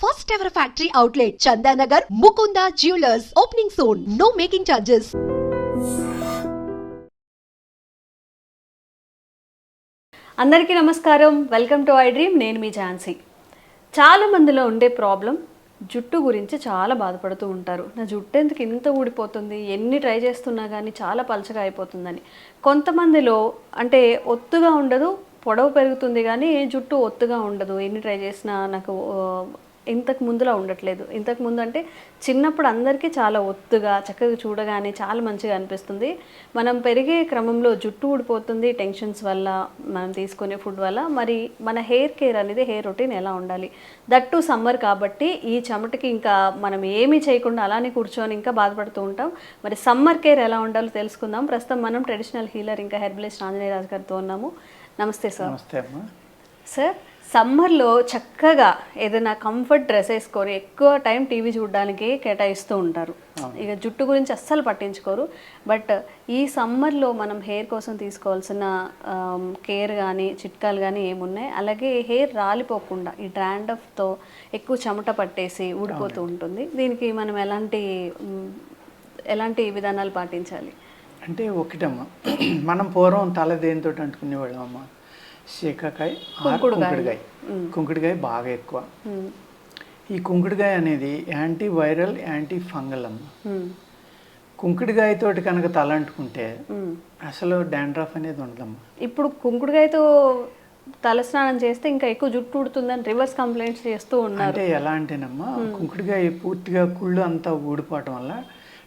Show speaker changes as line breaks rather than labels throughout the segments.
First ever factory outlet Chandanagar Mukunda jewellers opening soon no making charges
అందరికీ నమస్కారం. Welcome to I dream నేను మీ ఝాన్సీ. చాలా మందిలో ఉండే ప్రాబ్లం జుట్టు గురించి చాలా బాధపడుతూ ఉంటారు. నా జుట్టు ఎందుకు ఇంత ఊడిపోతుంది? ఎన్ని ట్రై చేస్తున్నా కానీ చాలా పలచగా అయిపోతుందని. కొంతమందిలో అంటే ఒత్తుగా ఉండదు పొడవు పెరుగుతుంది కానీ జుట్టు ఒత్తుగా ఉండదు. ఎన్ని ట్రై చేసినా నాకు ఇంతకు ముందులా ఉండట్లేదు. ఇంతకు ముందు అంటే చిన్నప్పుడు అందరికీ చాలా ఒత్తుగా చక్కగా చూడగానే చాలా మంచిగా అనిపిస్తుంది. మనం పెరిగే క్రమంలో జుట్టు ఊడిపోతుంది టెన్షన్స్ వల్ల మనం తీసుకునే ఫుడ్ వల్ల. మరి మన హెయిర్ కేర్ అనేది హెయిర్ రొటీన్ ఎలా ఉండాలి? దట్టు సమ్మర్ కాబట్టి ఈ చెమటకి ఇంకా మనం ఏమీ చేయకుండా అలానే కూర్చొని ఇంకా బాధపడుతూ ఉంటాం. మరి సమ్మర్ కేర్ ఎలా ఉండాలో తెలుసుకుందాం. ప్రస్తుతం మనం ట్రెడిషనల్ హీలర్ ఇంకా హెర్బలిస్ట్ ఆంజనేయ రాజు గారితో ఉన్నాము. నమస్తే సార్.
నమస్తే అమ్మా.
సార్ సమ్మర్లో చక్కగా ఏదైనా కంఫర్ట్ డ్రెస్ వేసుకొని ఎక్కువ టైం టీవీ చూడడానికి కేటాయిస్తూ ఉంటారు. ఇక జుట్టు గురించి అస్సలు పట్టించుకోరు. బట్ ఈ సమ్మర్లో మనం హెయిర్ కోసం తీసుకోవాల్సిన కేర్ కానీ చిట్కాలు కానీ ఏమున్నాయి? అలాగే హెయిర్ రాలిపోకుండా ఈ డ్రాండఫ్తో ఎక్కువ చెమట పట్టేసి ఊడిపోతూ ఉంటుంది. దీనికి మనం ఎలాంటి ఎలాంటి విధానాలు పాటించాలి?
అంటే ఒకటమ్మా మనం పూర్వం తల దేనితో అంటుకునేవాళ్ళం అమ్మా శీకాకాయ ఆర్ కుంకుడుగాయ. కుంకుడుగాయ. బాగా ఎక్కువ. ఈ కుంకుడుగాయ అనేది యాంటీ వైరల్ యాంటీ ఫంగల్ అమ్మ కుంకుడుగాయతోటి కనుక తల అంటుకుంటే. అసలు డాండ్రఫ్ అనేది ఉండదమ్మా.
ఇప్పుడు కుంకుడుకాయతో తలస్నానం చేస్తే ఇంకా ఎక్కువ జుట్టు ఉడుతుందని రివర్స్ కంప్లైంట్స్ చేస్తూ ఉన్నారు.
అంటే ఎలా అంటేనమ్మా కుంకుడుగాయ పూర్తిగా కుళ్ళు అంతా ఊడిపోవటం వల్ల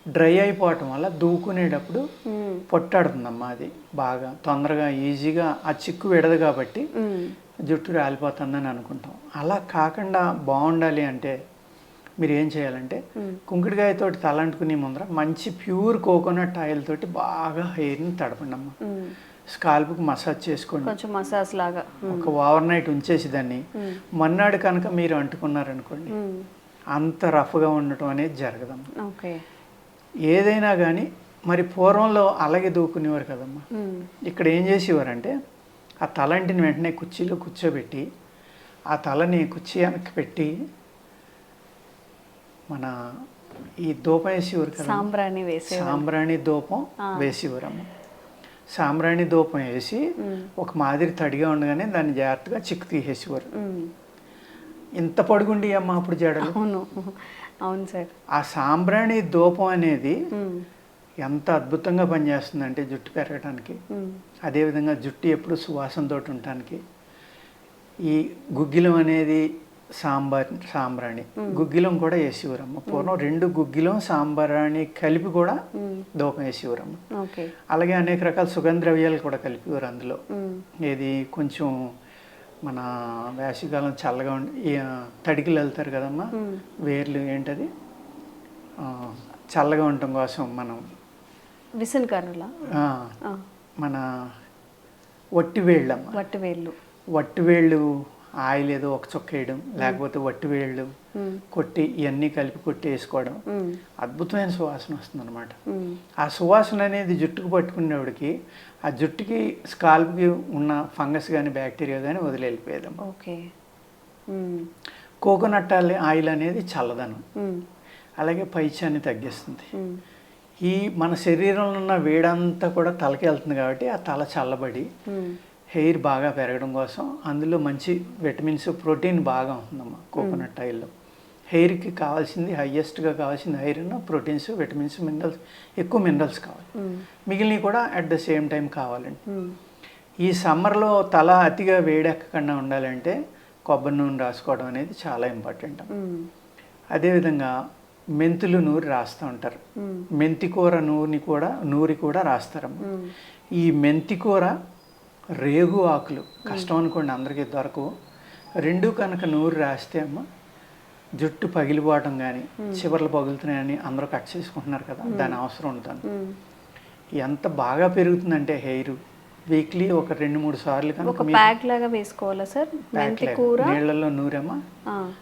డ్రై అయిపోవటం వల్ల దూకునేటప్పుడు
మ్మ్.
పొట్టాడుతుందమ్మా అది బాగా. తొందరగా ఈజీగా ఆ చిక్కు విడదు కాబట్టి. జుట్టు రాలిపోతుందని అనుకుంటాం. అలా కాకుండా బాగుండాలి అంటే మీరు ఏం చేయాలంటే కుంకుడుకాయతోటి తలంటుకునే ముందర మంచి ప్యూర్ కోకోనట్ ఆయిల్ తోటి బాగా హెయిర్ని తడపండి అమ్మ
మ్మ్.
స్కాల్ప్కి మసాజ్ చేసుకోండి.
కొంచెం మసాజ్ లాగా.
ఒక ఓవర్ నైట్ ఉంచేసి దాన్ని మన్నాడు కనుక మీరు అంటుకున్నారనుకోండి. అంత రఫ్గా ఉండటం అనేది జరగదమ్మా.
ఓకే.
ఏదైనా కానీ మరి పూర్వంలో అలాగే దూకునేవారు కదమ్మా.
మ్మ్.
ఇక్కడ ఏం చేసేవారంటే ఆ తలంటిని వెంటనే కుర్చీలో కూర్చోబెట్టి ఆ తలని కుర్చీ వెనక్కి పెట్టి మన ఈ దూపం వేసేవారు కదా.
సాంబ్రాణి వేసే
సాంబ్రాణి దూపం వేసేవారమ్మ. సాంబ్రాణి దూపం వేసి ఒక మాదిరి తడిగా ఉండగానే దాన్ని జాగ్రత్తగా చిక్కు తీసేసేవారు. ఇంత పొడుగుండి అమ్మ అప్పుడు జడలు?
అవును. అవును సార్.
ఆ సాంబ్రాణి దూపం అనేది. ఎంత అద్భుతంగా పనిచేస్తుందంటే జుట్టు పెరగడానికి
మ్మ్.
అదేవిధంగా జుట్టు ఎప్పుడు సువాసనతో ఉండటానికి. ఈ గుగ్గిలం అనేది సాంబార్ సాంబ్రాణి. గుగ్గిలం కూడా వేసేవారమ్మ పూర్వం రెండు గుగ్గిలం సాంబ్రాణి కలిపి కూడా దూపం వేసేవారమ్మ అలాగే అనేక రకాల సుగంధ ద్రవ్యాలు కూడా కలిపేవారు అందులో. ఏది కొంచెం మన వేసవికాలం చల్లగా ఉండి తడికిలు వెళ్తారు కదమ్మా? వేర్లు ఏంటది? చల్లగా ఉండటం కోసం మనం
విసన్ కర్రలా.
మన వట్టి వేళ్ళమ్మ
వట్టి వేళ్ళు
వట్టి వేళ్ళు ఆయిల్ ఏదో ఒక చొక్క వేయడం లేకపోతే వట్టి వేళ్ళు
మ్మ్.
కొట్టి ఇవన్నీ కలిపి కొట్టి వేసుకోవడం. అద్భుతమైన సువాసన వస్తుంది అనమాట. ఆ సువాసన అనేది జుట్టుకు పట్టుకునేవాడికి ఆ జుట్టుకి స్కాల్ప్కి ఉన్న ఫంగస్ కానీ బ్యాక్టీరియా కానీ వదిలి వెళ్ళిపోయేదమ్మా
ఓకే.
కోకోనట్ ఆయిల్ అనేది చల్లదనం. అలాగే పైచాన్ని తగ్గిస్తుంది. ఈ మన శరీరంలో ఉన్న వేడంతా కూడా తలకి వెళ్తుంది కాబట్టి ఆ తల చల్లబడి. హెయిర్ బాగా పెరగడం కోసం అందులో మంచి విటమిన్స్ ప్రోటీన్ బాగా ఉంటుందమ్మా కోకోనట్ ఆయిల్లో హెయిర్కి కావాల్సింది హయ్యెస్ట్గా కావాల్సింది ఐరన్ ప్రోటీన్స్ విటమిన్స్ మినరల్స్ ఎక్కువ మినరల్స్ కావాలి. మిగిలినవి కూడా అట్ ద సేమ్ టైం కావాలండి. ఈ సమ్మర్లో తల అతిగా వేడెక్కకుండా ఉండాలంటే కొబ్బరి నూనె రాసుకోవడం అనేది చాలా ఇంపార్టెంట్. అదేవిధంగా మెంతులు నూరి రాస్తూ ఉంటారు
మ్మ్.
మెంతి కూర నూనె కూడా నూరి కూడా రాస్తారమ్మ
మ్మ్.
ఈ మెంతి కూర రేగు ఆకులు. కష్టం అనుకోండి అందరికీ దొరకవు రెండు కనుక నూరు రాస్తే అమ్మ జుట్టు పగిలిపోవటం కానీ చివర్లు పగులుతున్నాయని అందరూ కట్ చేసుకుంటున్నారు కదా దాని అవసరం ఉంటుంది. ఎంత బాగా పెరుగుతుందంటే హెయిర్. వీక్లీ ఒక రెండు మూడు సార్లు కనుక
ప్యాక్ లాగా వేసుకోవాలా సార్? మెంతి కూర?
నీళ్ళల్లో నూరమ్మా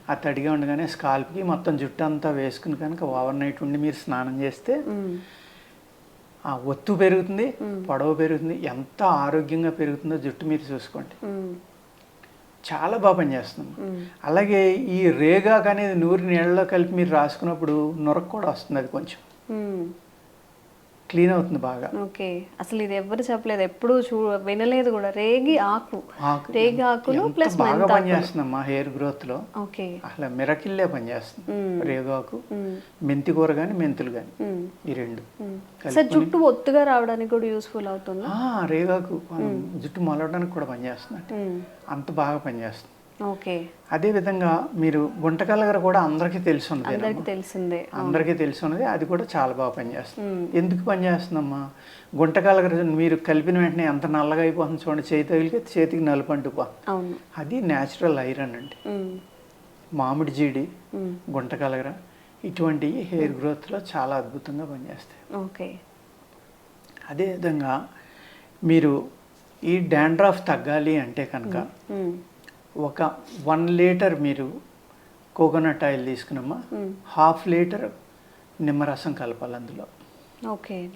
ఆ,
తడిగా ఉండగానే స్కాల్ప్కి మొత్తం జుట్టు అంతా వేసుకుని కనుక ఓవర్ నైట్ ఉండి మీరు స్నానం చేస్తే. ఆ ఒత్తు పెరుగుతుంది పొడవు పెరుగుతుంది ఎంత ఆరోగ్యంగా పెరుగుతుందో జుట్టు మీరు చూసుకోండి. చాలా బాగా పనిచేస్తుంది. అలాగే ఈ రేగాకు అనేది నూరి నీళ్ళలో కలిపి మీరు రాసుకున్నప్పుడు నొరకు కూడా వస్తుంది అది కొంచెం. క్లీన్ అవుతుంది బాగా.
ఓకే. అసలు ఇది ఎవరు చెప్పలేదు ఎప్పుడు చూ వినలేదు కూడా. రేగి ఆకు.
ఆకు.
రేగి ఆకులు ప్లస్
బాగా పనిచేస్తుందమ్మా హెయిర్ గ్రోత్లో
ఓకే.
అసలు మిరకిల్లే పనిచేస్తుంది. రేగాకు
మ్మ్.
మెంతి కూర కానీ మెంతులు కానీ
మ్మ్.
ఈ రెండు.
సార్ జుట్టు ఒత్తుగా రావడానికి కూడా యూస్ఫుల్ అవుతుందా?
రేగాకు. జుట్టు మొలవడానికి కూడా పనిచేస్తుంది. అంత బాగా పనిచేస్తుంది.
ఓకే.
అదే విధంగా మీరు గుంటకలగర కూడా అందరికీ తెలిసి ఉన్నది
అందరికి తెలిసిందే.
అందరికీ తెలిసి ఉన్నది అది కూడా చాలా బాగా పనిచేస్తుంది. ఎందుకు పనిచేస్తుందమ్మా? గుంటకలగర మీరు కలిపిన వెంటనే ఎంత నల్లగా అయిపోతుంది చూడండి. చేతి తగిలికి చేతికి నలుపు
అవును.
అది న్యాచురల్ ఐరన్ అండి.
మ్మ్.
మామిడి జీడి. గుంటకలగర ఇటువంటివి హెయిర్ గ్రోత్లో చాలా అద్భుతంగా పనిచేస్తాయి.
ఓకే.
అదేవిధంగా మీరు ఈ డాండ్రాఫ్ తగ్గాలి అంటే కనుక. ఒక వన్ లీటర్ మీరు కోకోనట్ ఆయిల్ తీసుకున్నామా. హాఫ్ లీటర్ నిమ్మరసం కలపాలి అందులో.
ఓకే.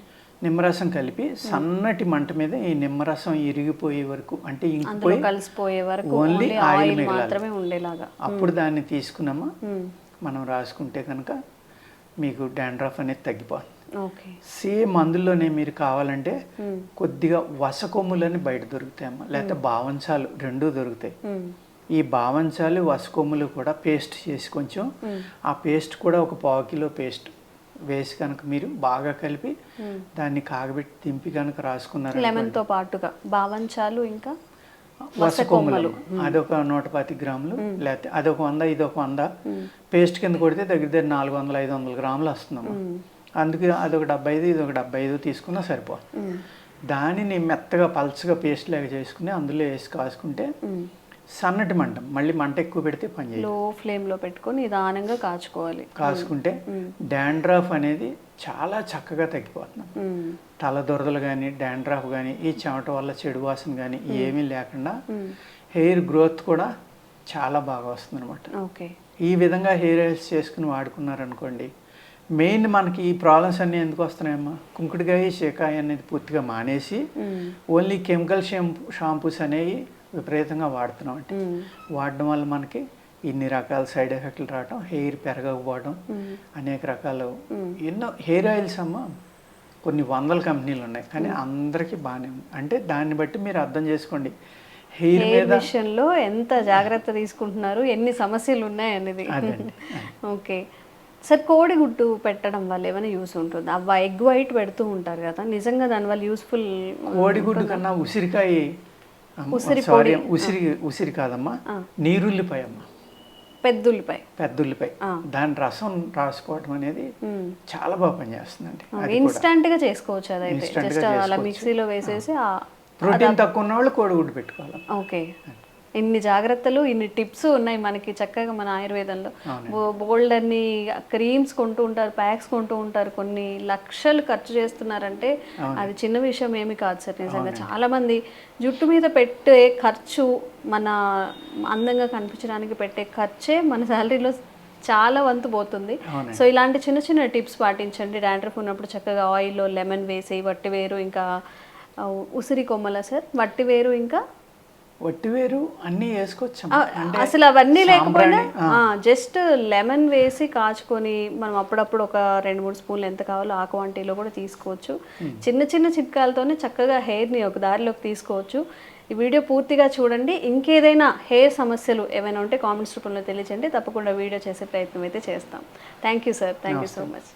నిమ్మరసం కలిపి సన్నటి మంట మీద ఈ నిమ్మరసం ఇరిగిపోయే వరకు అంటే ఇంకిపోయి
కలిసిపోయే వరకు
ఓన్లీ ఆయిల్.
మాత్రమే ఉండేలాగా.
అప్పుడు దాన్ని తీసుకున్నామా. మనం రాసుకుంటే కనుక మీకు డాండ్రఫ్ అనేది తగ్గిపోతుంది. సేమ్ అందులోనే మీరు కావాలంటే. కొద్దిగా వస కొమ్ములని బయట దొరుకుతాయమ్మా లేకపోతే బావంచాలు రెండూ దొరుకుతాయి. ఈ బావంచాలు వసకొమ్ములు కూడా పేస్ట్ చేసి కొంచెం. ఆ పేస్ట్ కూడా ఒక పావు కిలో పేస్ట్ వేసి కనుక మీరు బాగా కలిపి. దాన్ని కాగబెట్టి దింపి కనుక రాసుకున్నారు
లెమన్తో పాటుగా బావంచాలు ఇంకా
వసకొమ్ములు అదొక నూట పాతి గ్రాములు లేకపోతే అదొక వంద ఇదొక వంద. పేస్ట్ కింద కొడితే దగ్గర దగ్గర నాలుగు వందలు ఐదు వందల గ్రాములు వస్తుందమ్మా. అందుకే అదొక డెబ్బై ఐదు ఇదొక డెబ్బై ఐదు తీసుకున్నా సరిపోతుంది. దానిని మెత్తగా పల్చగా పేస్ట్ లాగా చేసుకుని అందులో వేసి కాసుకుంటే. సన్నటి మంట మళ్ళీ మంట ఎక్కువ పెడితే పని
లో ఫ్లేమ్లో పెట్టుకొని నిదానంగా కాచుకోవాలి.
కాసుకుంటే డాండ్రాఫ్ అనేది చాలా చక్కగా తగ్గిపోతుంది. తల దురదలు కానీ డాండ్రాఫ్ కానీ ఈ చెమట వల్ల చెడు వాసన కానీ ఏమీ లేకుండా. హెయిర్ గ్రోత్ కూడా చాలా బాగా వస్తుంది అనమాట
ఓకే.
ఈ విధంగా హెయిర్ ఆయిల్స్ చేసుకుని వాడుకున్నారనుకోండి మెయిన్ మనకి ఈ ప్రాబ్లమ్స్ అన్నీ ఎందుకు వస్తున్నాయమ్మా? కుంకుడుకాయ షేకాయ అనేది పూర్తిగా మానేసి. ఓన్లీ కెమికల్ షాంపూ షాంపూస్ అనేవి విపరీతంగా వాడుతున్నాం అంటే. వాడడం వల్ల మనకి ఇన్ని రకాల సైడ్ ఎఫెక్ట్లు రావడం హెయిర్ పెరగకపోవడం. అనేక రకాలు. ఎన్నో హెయిర్ ఆయిల్స్ అమ్మ కొన్ని వందల కంపెనీలు ఉన్నాయి. కానీ అందరికీ బాగానే ఉంది అంటే దాన్ని బట్టి మీరు అర్థం చేసుకోండి. హెయిర్ మీద
విషయంలో ఎంత జాగ్రత్త తీసుకుంటున్నారు ఎన్ని సమస్యలు ఉన్నాయి అనేది. ఓకే. సార్ కోడిగుడ్డు పెట్టడం వల్ల ఏమైనా యూస్ ఉంటుంది? అవ్వ ఎగ్ వైట్ పెడుతూ ఉంటారు కదా నిజంగా దానివల్ల యూస్ఫుల్
కోడిగుడ్డు కన్నా ఉసిరికాయ
ఉసిరి
సారీ ఉసిరి ఉసిరి కాదమ్మా. నీరుల్లిపాయ అమ్మ.
పెద్దుల్లిపాయ.
పెద్ద ఉల్లిపాయ
ఆ.
దాని రసం రాసుకోవడం అనేది. చాలా బాగా పనిచేస్తుందండి కూడా.
ఇన్స్టంట్గా చేసుకోవచ్చు అదైతే. జస్ట్ అలా. మిక్సీలో వేసేసి
ప్రోటీన్ తక్కువ ఉన్న వాళ్ళు కోడిగుడ్డు పెట్టుకోవాలి.
ఓకే. ఇన్ని జాగ్రత్తలు ఇన్ని టిప్స్ ఉన్నాయి మనకి చక్కగా మన ఆయుర్వేదంలో. బోల్డ్ అన్ని క్రీమ్స్ కొంటూ ఉంటారు ప్యాక్స్ కొంటూ ఉంటారు. కొన్ని లక్షలు ఖర్చు చేస్తున్నారంటే అది చిన్న విషయం ఏమి కాదు సార్ నిజంగా. చాలా మంది జుట్టు మీద పెట్టే ఖర్చు మన అందంగా కనిపించడానికి పెట్టే ఖర్చే మన శాలరీలో చాలా వంతు పోతుంది. సో ఇలాంటి చిన్న చిన్న టిప్స్ పాటించండి. డాండ్రఫ్ ఉన్నప్పుడు చక్కగా ఆయిల్లో లెమన్ వేసి వట్టి వేరు ఇంకా ఉసిరి కొమ్మల సార్ వట్టి వేరు ఇంకా
వట్టివేరు అన్నీ వేసుకోవచ్చు
అసలు అవన్నీ లేకపోయినా జస్ట్ లెమన్ వేసి కాచుకొని మనం అప్పుడప్పుడు ఒక రెండు మూడు స్పూన్లు ఎంత కావాలో ఆ క్వాంటిటీలో కూడా తీసుకోవచ్చు. చిన్న చిన్న చిట్కాలతోనే చక్కగా హెయిర్ని ఒక దారిలోకి తీసుకోవచ్చు. ఈ వీడియో పూర్తిగా చూడండి. ఇంకేదైనా హెయిర్ సమస్యలు ఏమైనా ఉంటే కామెంట్స్ రూపంలో తెలియచండి తప్పకుండా వీడియో చేసే ప్రయత్నం అయితే చేస్తాం. Thank you sir thank you so much